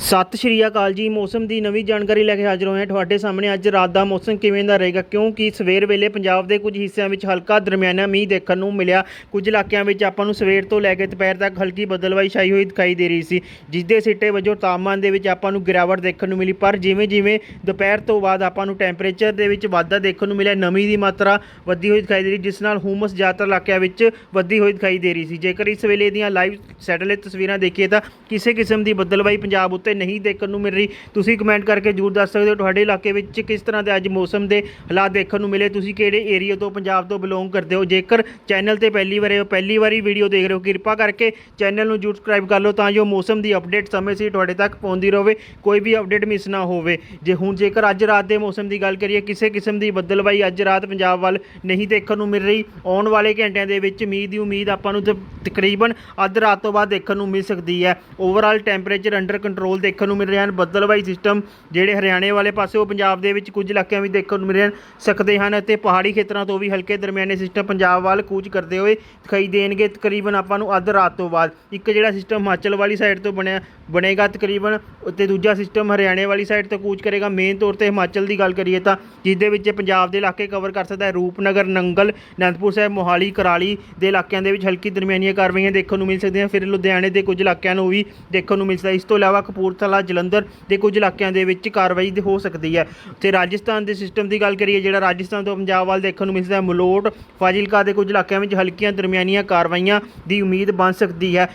ਸਤਿ ਸ਼੍ਰੀ ਅਕਾਲ ਜੀ। ਮੌਸਮ ਦੀ ਨਵੀਂ ਜਾਣਕਾਰੀ ਲੈ ਕੇ ਹਾਜ਼ਰ ਹੋਏ ਹਾਂ ਤੁਹਾਡੇ ਸਾਹਮਣੇ। ਅੱਜ ਰਾਤ ਦਾ ਮੌਸਮ ਕਿਵੇਂ ਦਾ ਰਹੇਗਾ? ਕਿਉਂਕਿ ਸਵੇਰ ਵੇਲੇ ਪੰਜਾਬ ਦੇ ਕੁਝ ਹਿੱਸਿਆਂ ਵਿੱਚ ਹਲਕਾ ਦਰਮਿਆਨਾ ਮੀਂਹ ਦੇਖਣ ਨੂੰ ਮਿਲਿਆ। ਕੁਝ ਇਲਾਕਿਆਂ ਵਿੱਚ ਆਪਾਂ ਨੂੰ ਸਵੇਰ ਤੋਂ ਲੈ ਕੇ ਦੁਪਹਿਰ ਤੱਕ ਹਲਕੀ ਬਦਲਵਾਈ ਛਾਈ ਹੋਈ ਦਿਖਾਈ ਦੇ ਰਹੀ ਸੀ। ਜਿਸ ਦੇ ਸਿੱਟੇ ਵਜੋਂ ਤਾਪਮਾਨ ਦੇ ਵਿੱਚ ਆਪਾਂ ਨੂੰ ਗਿਰਾਵਟ ਦੇਖਣ ਨੂੰ ਮਿਲੀ। ਪਰ ਜਿਵੇਂ ਜਿਵੇਂ ਦੁਪਹਿਰ ਤੋਂ ਬਾਅਦ ਆਪਾਂ ਨੂੰ ਟੈਂਪਰੇਚਰ ਦੇ ਵਿੱਚ ਵਾਧਾ ਦੇਖਣ ਨੂੰ ਮਿਲਿਆ, ਨਮੀ ਦੀ ਮਾਤਰਾ ਵਧੀ ਹੋਈ ਦਿਖਾਈ ਦੇ ਰਹੀ, ਜਿਸ ਨਾਲ ਹੂਮਸ ਜ਼ਿਆਦਾਤਰ ਇਲਾਕਿਆਂ ਵਿੱਚ ਵਧੀ ਹੋਈ ਦਿਖਾਈ ਦੇ ਰਹੀ ਸੀ। ਜੇਕਰ ਇਸ ਵੇਲੇ ਦੀਆਂ ਲਾਈਵ ਸੈਟੇਲਾਈਟ ਤਸਵੀਰਾਂ ਦੇਖੀਏ ਤਾਂ ਕਿਸੇ ਕਿਸਮ ਦੀ ਬਦਲਵਾਈ ਪੰਜਾਬ ਉੱਤੇ ਨਹੀਂ ਦੇਖਣ ਨੂੰ ਮਿਲ ਰਹੀ। ਤੁਸੀਂ ਕਮੈਂਟ ਕਰਕੇ ਜਰੂਰ ਦੱਸ ਸਕਦੇ ਹੋ ਤੁਹਾਡੇ ਇਲਾਕੇ ਵਿੱਚ ਕਿਸ ਤਰ੍ਹਾਂ ਦੇ ਅੱਜ ਮੌਸਮ ਦੇ ਹਾਲਾਤ ਦੇਖਣ ਨੂੰ ਮਿਲੇ। ਤੁਸੀਂ ਕਿਹੜੇ ਏਰੀਆ ਤੋਂ ਪੰਜਾਬ ਤੋਂ ਬਿਲੋਂਗ ਕਰਦੇ ਹੋ? ਜੇਕਰ ਚੈਨਲ ਤੇ ਪਹਿਲੀ ਵਾਰ ਹੋ, ਪਹਿਲੀ ਵਾਰੀ ਵੀਡੀਓ ਦੇਖ ਰਹੇ ਹੋ, ਕਿਰਪਾ ਕਰਕੇ ਚੈਨਲ ਨੂੰ ਜਰੂਰ ਸਬਸਕ੍ਰਾਈਬ ਕਰ ਲਓ ਤਾਂ ਜੋ ਮੌਸਮ ਦੀ ਅਪਡੇਟ ਸਮੇਂ ਸਿਰ ਤੁਹਾਡੇ ਤੱਕ ਪਹੁੰਚਦੀ ਰਹੇ ਕੋਈ ਵੀ ਅਪਡੇਟ ਮਿਸ ਨਾ ਹੋਵੇ। ਜੇ ਹੁਣ ਜੇਕਰ ਅੱਜ ਰਾਤ ਦੇ ਮੌਸਮ ਦੀ ਗੱਲ ਕਰੀਏ, ਕਿਸੇ ਕਿਸਮ ਦੀ ਬੱਦਲਵਾਈ ਅੱਜ ਰਾਤ ਪੰਜਾਬ ਵੱਲ ਨਹੀਂ ਦੇਖਣ ਨੂੰ ਮਿਲ ਰਹੀ। ਆਉਣ ਵਾਲੇ ਘੰਟਿਆਂ ਦੇ ਵਿੱਚ ਮੀਂਹ ਦੀ ਉਮੀਦ ਆਪਾਂ ਨੂੰ ਤਕਰੀਬਨ ਅੱਧ ਰਾਤ ਤੋਂ ਬਾਅਦ ਦੇਖਣ ਨੂੰ ਮਿਲ ਸਕਦੀ ਹੈ। ਓਵਰਆਲ ਟੈਂਪਰੇਚਰ ਅੰਡਰ ਕੰਟਰੋਲ ਦੇਖਣ ਨੂੰ ਮਿਲ ਰਹੇ ਹਨ। ਬੱਦਲਵਾਈ ਸਿਸਟਮ ਜਿਹੜੇ ਹਰਿਆਣੇ ਵਾਲੇ ਪਾਸੇ, ਉਹ ਪੰਜਾਬ ਦੇ ਵਿੱਚ ਕੁਝ ਇਲਾਕਿਆਂ ਵਿੱਚ ਦੇਖਣ ਨੂੰ ਮਿਲ ਰਹੇ ਸਕਦੇ ਹਨ ਅਤੇ ਪਹਾੜੀ ਖੇਤਰਾਂ ਤੋਂ ਵੀ ਹਲਕੇ ਦਰਮਿਆਨੇ ਸਿਸਟਮ ਪੰਜਾਬ ਵੱਲ ਕੂਚ ਕਰਦੇ ਹੋਏ ਦਿਖਾਈ ਦੇਣਗੇ। ਤਕਰੀਬਨ ਆਪਾਂ ਨੂੰ ਅੱਧ ਰਾਤ ਤੋਂ ਬਾਅਦ ਇੱਕ ਜਿਹੜਾ ਸਿਸਟਮ ਹਿਮਾਚਲ ਵਾਲੀ ਸਾਈਡ ਤੋਂ ਬਣਿਆ, ਬਣੇਗਾ। ਤਕਰੀਬਨ ਤੇ ਦੂਜਾ ਸਿਸਟਮ ਹਰਿਆਣੇ ਵਾਲੀ ਸਾਈਡ ਤੋਂ ਕੂਚ ਕਰੇਗਾ। ਮੇਨ ਤੌਰ ਤੇ ਹਿਮਾਚਲ ਦੀ ਗੱਲ ਕਰੀਏ ਤਾਂ ਜਿਸ ਦੇ ਵਿੱਚ ਪੰਜਾਬ ਦੇ ਇਲਾਕੇ ਕਵਰ ਕਰ ਸਕਦਾ ਹੈ। ਰੂਪਨਗਰ, ਨੰਗਲ, ਅਨੰਦਪੁਰ ਸਾਹਿਬ, ਮੋਹਾਲੀ, ਕਰਾਲੀ ਦੇ ਇਲਾਕਿਆਂ ਦੇ ਵਿੱਚ ਹਲਕੀ ਦਰਮਿਆਨੀਆਂ ਕਾਰਵਾਈਆਂ ਦੇਖਣ ਨੂੰ ਮਿਲ ਸਕਦੀਆਂ। ਫਿਰ ਲੁਧਿਆਣੇ ਦੇ ਕੁਝ ਇਲਾਕਿਆਂ ਨੂੰ ਵੀ ਦੇਖਣ ਨੂੰ ਮਿਲ ਸਕਦਾ ਇਸ ਤੋਂ ਇਲਾਵਾ ਕਪੂਰ ਕਪੂਰਥਲਾ ਜਲੰਧਰ ਦੇ ਕੁਝ ਇਲਾਕਿਆਂ ਦੇ ਵਿੱਚ ਕਾਰਵਾਈ ਹੋ ਸਕਦੀ ਹੈ। ਤੇ ਰਾਜਸਥਾਨ ਦੇ ਸਿਸਟਮ ਦੀ ਗੱਲ ਕਰੀਏ, ਜਿਹੜਾ ਰਾਜਸਥਾਨ ਤੋਂ ਪੰਜਾਬ ਵੱਲ ਦੇਖਣ ਨੂੰ ਮਿਲ ਸਕਦਾ ਹੈ, ਮਲੋਟ, ਫਾਜ਼ਿਲਕਾ ਦੇ ਕੁਝ ਇਲਾਕਿਆਂ ਵਿੱਚ ਹਲਕੀਆਂ ਦਰਮਿਆਨੀਆਂ ਕਾਰਵਾਈਆਂ ਦੀ ਉਮੀਦ ਬਣ ਸਕਦੀ ਹੈ।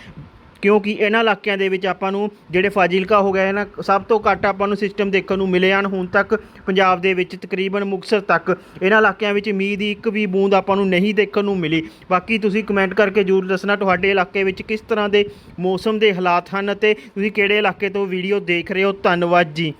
ਕਿਉਂਕਿ ਇਹਨਾਂ ਇਲਾਕਿਆਂ ਦੇ ਵਿੱਚ ਆਪਾਂ ਨੂੰ ਜਿਹੜੇ ਫਾਜ਼ਿਲਕਾ ਹੋ ਗਿਆ ਹੈ ਨਾ, ਸਭ ਤੋਂ ਘੱਟ ਆਪਾਂ ਨੂੰ ਸਿਸਟਮ ਦੇਖਣ ਨੂੰ ਮਿਲੇ ਹਨ। ਹੁਣ ਤੱਕ ਪੰਜਾਬ ਦੇ ਵਿੱਚ ਤਕਰੀਬਨ ਮੁਕਤਸਰ ਤੱਕ ਇਹਨਾਂ ਇਲਾਕਿਆਂ ਵਿੱਚ ਮੀਂਹ ਦੀ ਇੱਕ ਵੀ ਬੂੰਦ ਆਪਾਂ ਨੂੰ ਨਹੀਂ ਦੇਖਣ ਨੂੰ ਮਿਲੀ। ਬਾਕੀ ਤੁਸੀਂ ਕਮੈਂਟ ਕਰਕੇ ਜਰੂਰ ਦੱਸਣਾ, ਤੁਹਾਡੇ ਇਲਾਕੇ ਵਿੱਚ ਕਿਸ ਤਰ੍ਹਾਂ ਦੇ ਮੌਸਮ ਦੇ ਹਾਲਾਤ ਹਨ ਅਤੇ ਤੁਸੀਂ ਕਿਹੜੇ ਇਲਾਕੇ ਤੋਂ ਵੀਡੀਓ ਦੇਖ ਰਹੇ ਹੋ। ਧੰਨਵਾਦ ਜੀ।